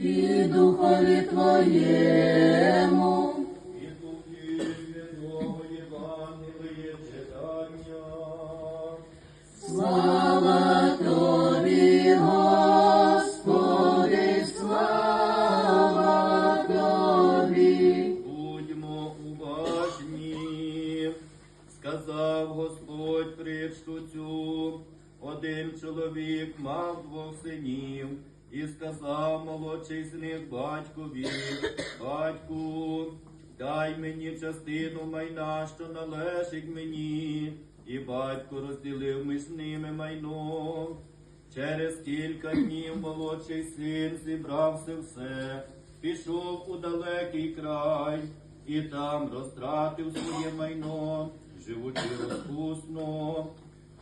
і духові Твоєму. І духі Святого Євангелія читання. Слава Тобі, Господи, слава Тобі. Будьмо уважні, сказав Господь притчу цю. Один чоловік мав двох синів, і сказав молодший з них батькові, батьку, дай мені частину майна, що належить мені. І батько розділив між ними майно. Через кілька днів молодший син зібрався все, пішов у далекий край і там розтратив своє майно, живучи розпусно.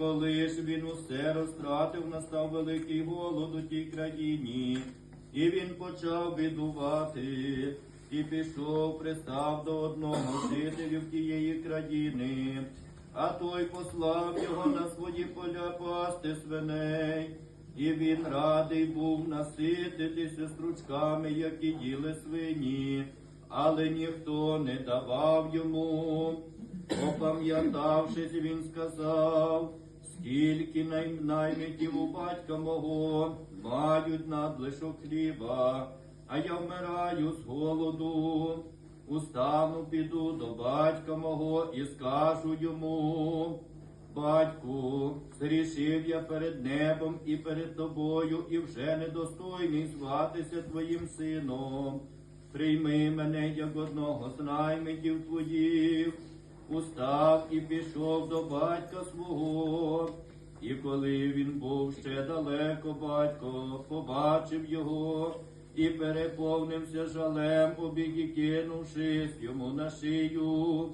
Коли ж він усе розтратив, настав великий голод у тій країні, і він почав бідувати, і пішов, пристав до одного жителів тієї країни. А той послав його на свої поля пасти свиней, і він радий був насититися стручками, які їли свині, але ніхто не давав йому. Опам'ятавшись, він сказав, скільки най- наймитів у батька мого мають надлишок хліба, а я вмираю з голоду. Устану піду до батька мого і скажу йому, батьку, зрішив я перед небом і перед тобою, і вже недостойний зватися твоїм сином. Прийми мене як одного з наймитів твоїх. Устав і пішов до батька свого. І коли він був ще далеко, батько побачив його і переповнився жалем, побіг і кинувшись йому на шию,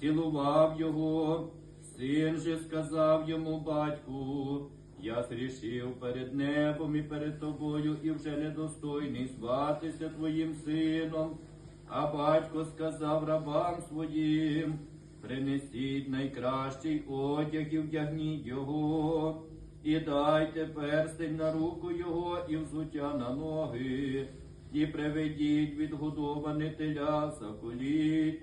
цілував його. Син же сказав йому батьку, я зрішив перед небом і перед тобою, і вже недостойний зватися твоїм сином. А батько сказав рабам своїм, принесіть найкращий одяг і вдягніть його, і дайте перстень на руку його і взуття на ноги, і приведіть відгодоване теля, заколіть,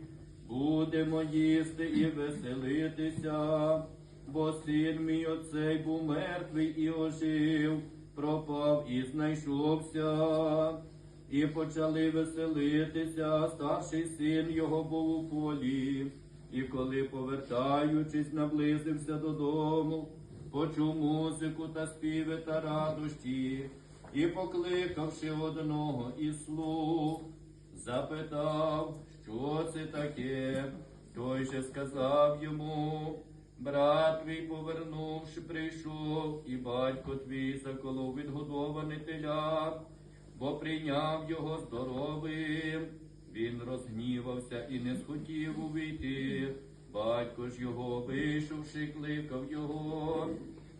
будемо їсти і веселитися, бо син мій оцей був мертвий і ожив, пропав і знайшовся. І почали веселитися, старший син його був у полі. І коли, повертаючись, наблизився додому, почув музику та співи та радощі, і, покликавши одного із слуг, запитав, що це таке. Той же сказав йому, брат твій, повернувши, прийшов, і батько твій заколов відгодоване теля бо прийняв його здоровим. Він розгнівався і не схотів увійти. Батько ж його, вийшовши, кликав його.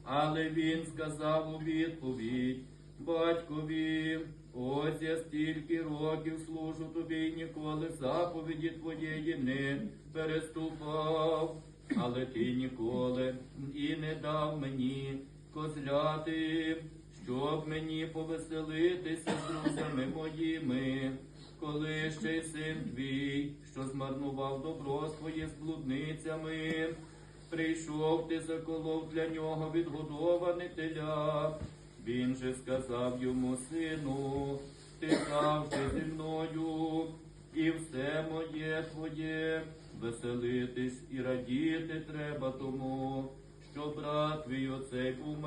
Але він сказав у відповідь батькові, ось я стільки років служу тобі і ніколи заповіді твоєї не переступав, але ти ніколи і не дав мені козляти щоб мені повеселитися з друзями моїми, коли ще й син твій, що змарнував добро своє з блудницями, прийшов ти заколов для нього відгодоване теля. Він же сказав йому, сину, ти завжди зі мною, і все моє твоє, веселитись і радіти треба тому що брат твій оцей був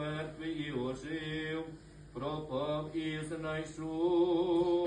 і ожив, пропав і знайшов